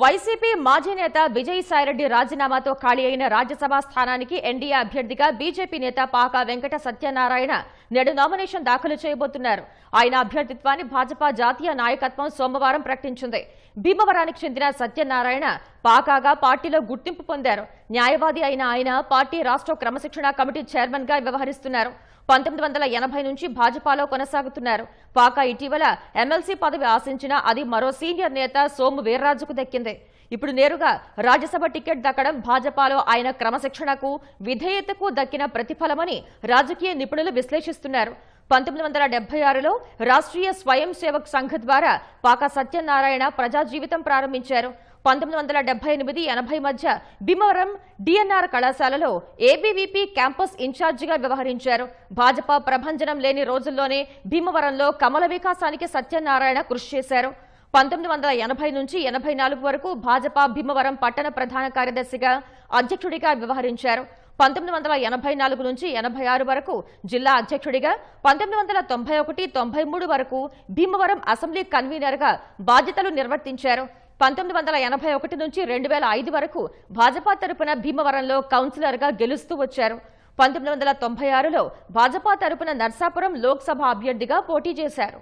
YCP మాజీ నేత విజయసాయిరెడ్డి రాజీనామాతో ఖాళీ అయిన రాజ్యసభ స్థానానికి ఎన్డీఏ అభ్యర్థిగా బీజేపీ నేత పాకా వెంకట సత్యనారాయణ నేడు నామినేషన్ దాఖలు చేయబోతున్నారు. ఆయన అభ్యర్థిత్వాన్ని భాజపా జాతీయ నాయకత్వం సోమవారం ప్రకటించింది. భీమవరానికి చెందిన సత్యనారాయణ పాకాగా పార్టీలో గుర్తింపు పొందారు. న్యాయవాది అయిన ఆయన పార్టీ రాష్ట్ర క్రమశిక్షణ కమిటీ చైర్మన్గా వ్యవహరిస్తున్నారు. పంతొమ్మిది వందల ఎనభై నుంచి భాజపాలో కొనసాగుతున్నారు. పాక ఇటీవల ఎమ్మెల్సీ పదవి ఆశించిన అది మరో సీనియర్ నేత సోము వీర్రాజుకు దక్కింది. ఇప్పుడు నేరుగా రాజ్యసభ టికెట్ దక్కడం భాజపాలో ఆయన క్రమశిక్షణకు విధేయతకు దక్కిన ప్రతిఫలమని రాజకీయ నిపుణులు విశ్లేషిస్తున్నారు. పంతొమ్మిది వందల డెబ్బై ఆరులో రాష్ట్రీయ స్వయం సేవక్ సంఘ్ ద్వారా పాక సత్యనారాయణ ప్రజా జీవితం ప్రారంభించారు. పంతొమ్మిది వందల డెబ్బై ఎనిమిది ఎనభై మధ్య భీమవరం డిఎన్ఆర్ కళాశాలలో ఏబీవీపీ క్యాంపస్ ఇన్ఛార్జిగా వ్యవహరించారు. భాజపా ప్రభంజనం లేని రోజుల్లోనే భీమవరంలో కమల వికాసానికి సత్యనారాయణ కృషి చేశారు. పంతొమ్మిది వందల ఎనభై నుంచి ఎనభై నాలుగు వరకు భాజపా భీమవరం పట్టణ ప్రధాన కార్యదర్శిగా అధ్యక్షుడిగా వ్యవహరించారు. పంతొమ్మిది వందల ఎనభై నాలుగు నుంచి ఎనభై ఆరు వరకు జిల్లా అధ్యక్షుడిగా పంతొమ్మిది వందల తొంభై ఒకటి తొంభై మూడు వరకు భీమవరం అసెంబ్లీ కన్వీనర్గా బాధ్యతలు నిర్వర్తించారు. పంతొమ్మిది వందల ఎనభై ఒకటి నుంచి రెండు వేల ఐదు వరకు భాజపా తరపున భీమవరంలో కౌన్సిలర్గా గెలుస్తూ వచ్చారు. పంతొమ్మిది వందల తొంభై ఆరులో భాజపా తరపున నర్సాపురం లోక్సభ అభ్యర్థిగా పోటీ చేశారు.